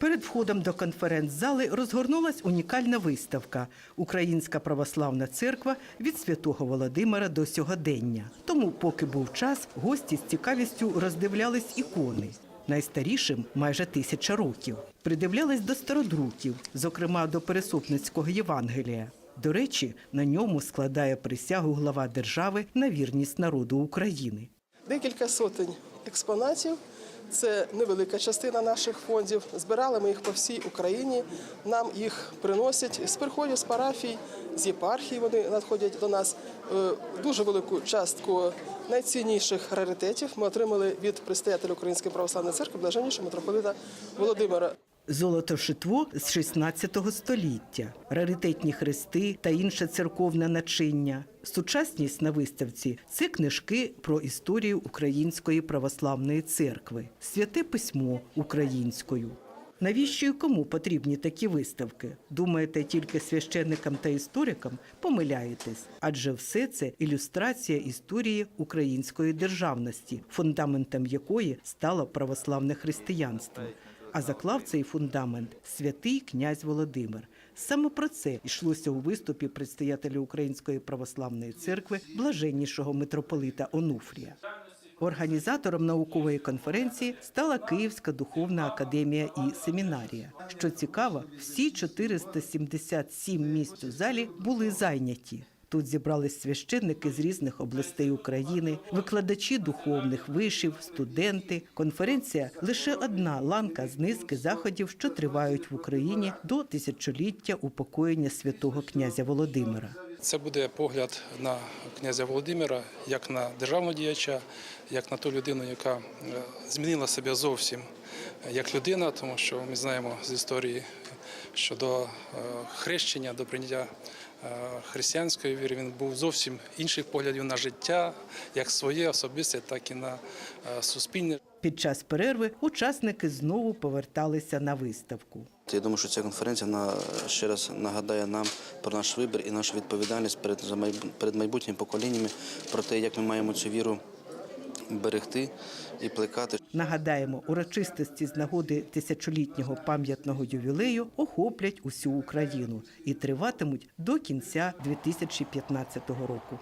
Перед входом до конференц-зали розгорнулась унікальна виставка Українська православна церква від святого Володимира до сьогодення. Тому, поки був час, гості з цікавістю роздивлялись ікони. Найстарішим майже тисяча років. Придивлялись до стародруків, зокрема до Пересупницького Євангелія. До речі, на ньому складає присягу глава держави на вірність народу України. Декілька сотень експонатів. Це невелика частина наших фондів. Збирали ми їх по всій Україні. Нам їх приносять з приходів з парафій, з єпархій. Вони надходять до нас. Е, Дуже велику частку найцінніших раритетів ми отримали від предстоятеля Української православної церкви, блаженнішого митрополита Володимира. Золотошитво з 16 століття, раритетні хрести та інше церковне начиння. Сучасність на виставці це книжки про історію Української православної церкви, святе письмо українською. Навіщо і кому потрібні такі виставки? Думаєте, тільки священникам та історикам? Помиляєтесь, адже все це ілюстрація історії української державності, фундаментом якої стало православне християнство. А заклав цей фундамент святий князь Володимир. Саме про це йшлося у виступі предстоятеля Української православної церкви блаженнішого митрополита Онуфрія. Організатором наукової конференції стала Київська духовна академія і семінарія. Що цікаво, всі 477 місць у залі були зайняті. Тут зібрались священники з різних областей України, викладачі духовних вишів, студенти. Конференція лише одна ланка з низки заходів, що тривають в Україні до тисячоліття упокоєння святого князя Володимира. Це буде погляд на князя Володимира як на державного діяча, як на ту людину, яка е, змінила себе зовсім е, як людина, тому що ми знаємо з історії, що до е, хрещення, до прийняття християнської віри він був зовсім інших поглядів на життя, як своє особисте, так і на суспільне. Під час перерви учасники знову поверталися на виставку. Я думаю, що ця конференція на ще раз нагадає нам про наш вибір і нашу відповідальність перед перед майбутніми поколіннями про те, як ми маємо цю віру берегти і плекати. Нагадаємо, урочистості з нагоди тисячолітнього пам'ятного ювілею охоплять усю Україну і триватимуть до кінця 2015 року.